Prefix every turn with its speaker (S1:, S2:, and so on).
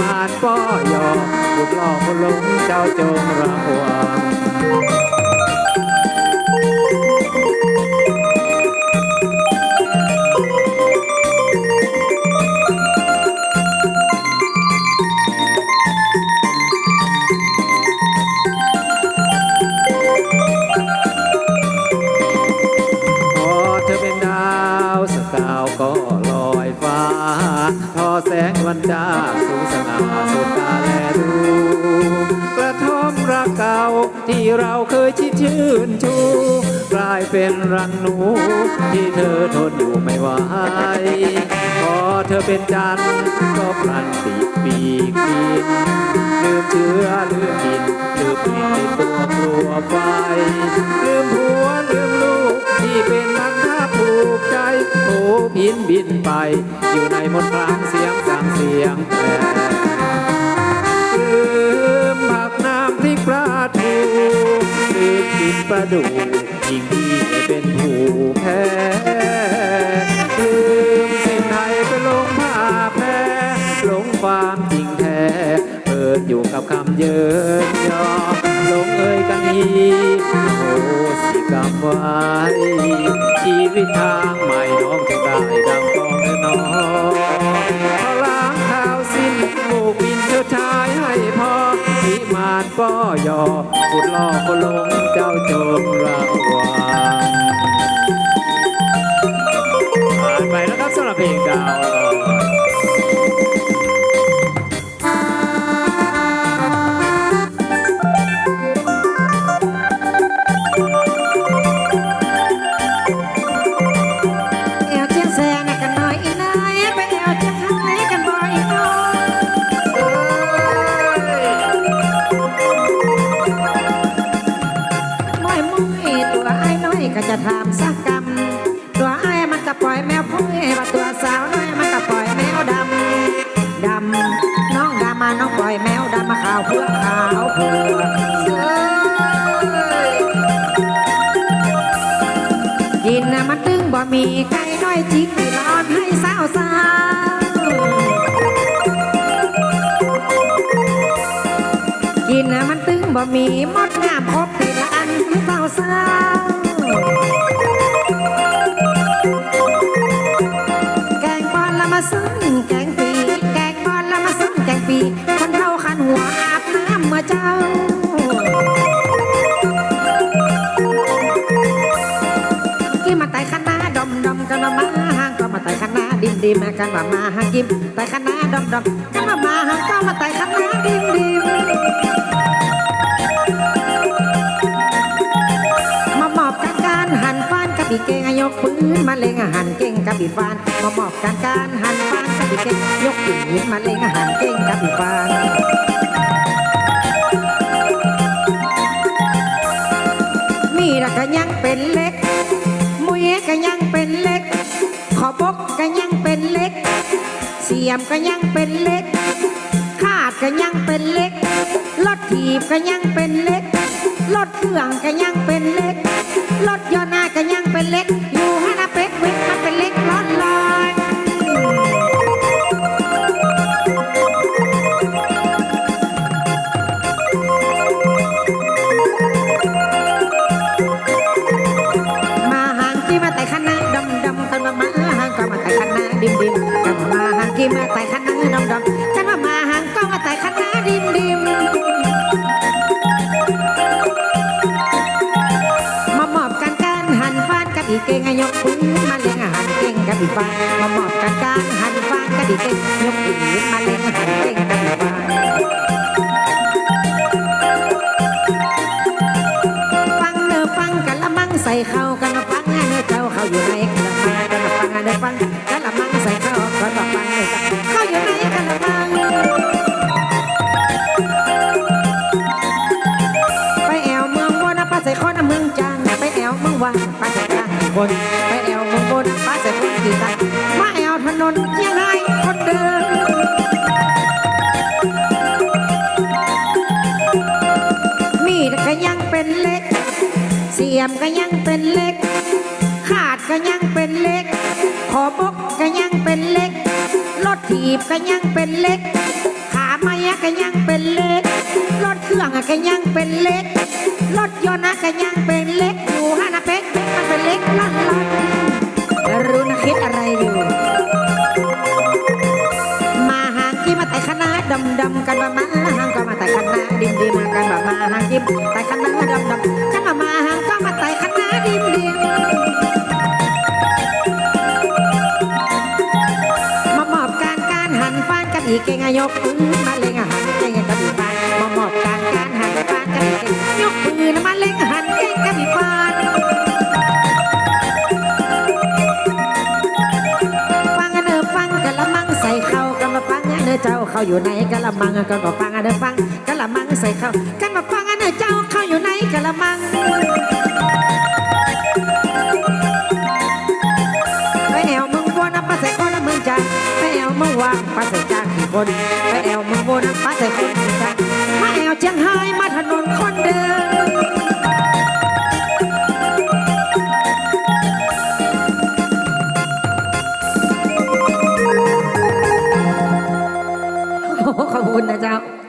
S1: มานป้อยอบุดล่อคนหลงเจ้าจงระวัง ที่เราเคยชิดชื่นชู กลายเป็นรังหนู ที่เธอทนอยู่ไม่ไหวพอเธอเป็นจันทร์ก็พลันติดปีกบินลืมเชื้อลืมกินลืมกลิ่นในตัวครัวไฟลืมผัวลืมลูกที่เป็นนักท่าผูกใจโผพินบินไป อยู่ในมนต์คลางเสียงสั่งเสียงแปร ลืมกินปลาดูยิ่งที่เป็นผู้แพ้ลืมสิ่งไทยไปลงผ้าแพ้หลงความจริงแท้เปิดอยู่กับคำเยินยอลงเอ่ยกันทีโอ้สิกรรมไว้ชีวิตทางใหม่น้องจะได้ดังกองแน่นอนพอล้างข้าวสิ้นโบกบินเจ้าชายให้พอ วิมานป้อยอขุดล่อคนหลงเจ้าจงระวังผ่านไปแล้วครับสำหรับเพลงดาว
S2: ก็จะทำสักกรรม ตัวไอ้มันก็ปล่อยแมวพุ้ยว่าตัวสาวน้อยมันก็ปล่อยแมวดำ ดำ น้องดำมาน้องปล่อยแมวดำมาขาวเพื่อขาวเพื่อเสือกินน่ะมันตึงบ่มีไก่น้อยจิกที่ร้อนให้สาวสาวกินน่ะมันตึงบ่มีมดงามครบที่ละอันให้สาวสาว แกงบอลละมาซึ้งแกงปี แกงบอลละมาซึ้งแกงปี คนเท่าขันหัวอาบน้ำเมื่อเจ้า กินมาไต่คณะดมดมกันมามาหางก็มาไต่คณะดิมดิมกันว่ามาห่างกิมไต่คณะดมดมกันมามาห่างก็มาไต่คณะดิมดิม ฟานกับอีเก่งยกปืนมาเล็งหันเก่งกับอีฟานมาหมอบกันการหันฟานกับอีเก่งยกปืนมาเล็งหันเก่งกับอีฟานมีละก็ยังเป็นเล็กมุยก็ยังเป็นเล็ก ขอบกก็ยังเป็นเล็ก เสียมก็ยังเป็นเล็กขาดก็ยังเป็นเล็กรถถีบก็ยังเป็นเล็กรถเครื่องก็ยังเป็น ดีเก่งยกปืนมาเลี้ยงอาหารเก่งกับอีฟามาหมอบกันกางหันฟ้ากับอีเก่งยกปืนมาเลี้ยงอาหารเก่งกับอีฟา กลางคนไปแอวมืองบนป้าใส่คนกี่ตันมาแอวถนนยังไงคนเดินมีดก็ยังเป็นเล็ก เสียมก็ยังเป็นเล็ก ขาดก็ยังเป็นเล็ก ขอบกก็ยังเป็นเล็ก รถถีบก็ยังเป็นเล็ก ขาอะก็ยังเป็นเล็ก รถเครื่องก็ยังเป็นเล็ก รถยนต์ก็ยังเป็น ณะดิมากันมามาหางกี้แต่คณะดำดำกันมามาหางก็มาไต่คณะดิมดิมมามอบการการหันฟานกันอีกเก่งอายกปืนมาเลงอะหัน เจ้าเข้าอยู่ในกะละมังกันมาฟังอันเอฟังกะละมังใส่เข้ากันมาฟังอันเอเจ้าเข้าอยู่ในกะละมังไปแอวมึงวนน้ำปลาใส่คนน้ำมึงจันไปแอวมึงวางปลาใส่จานคนไป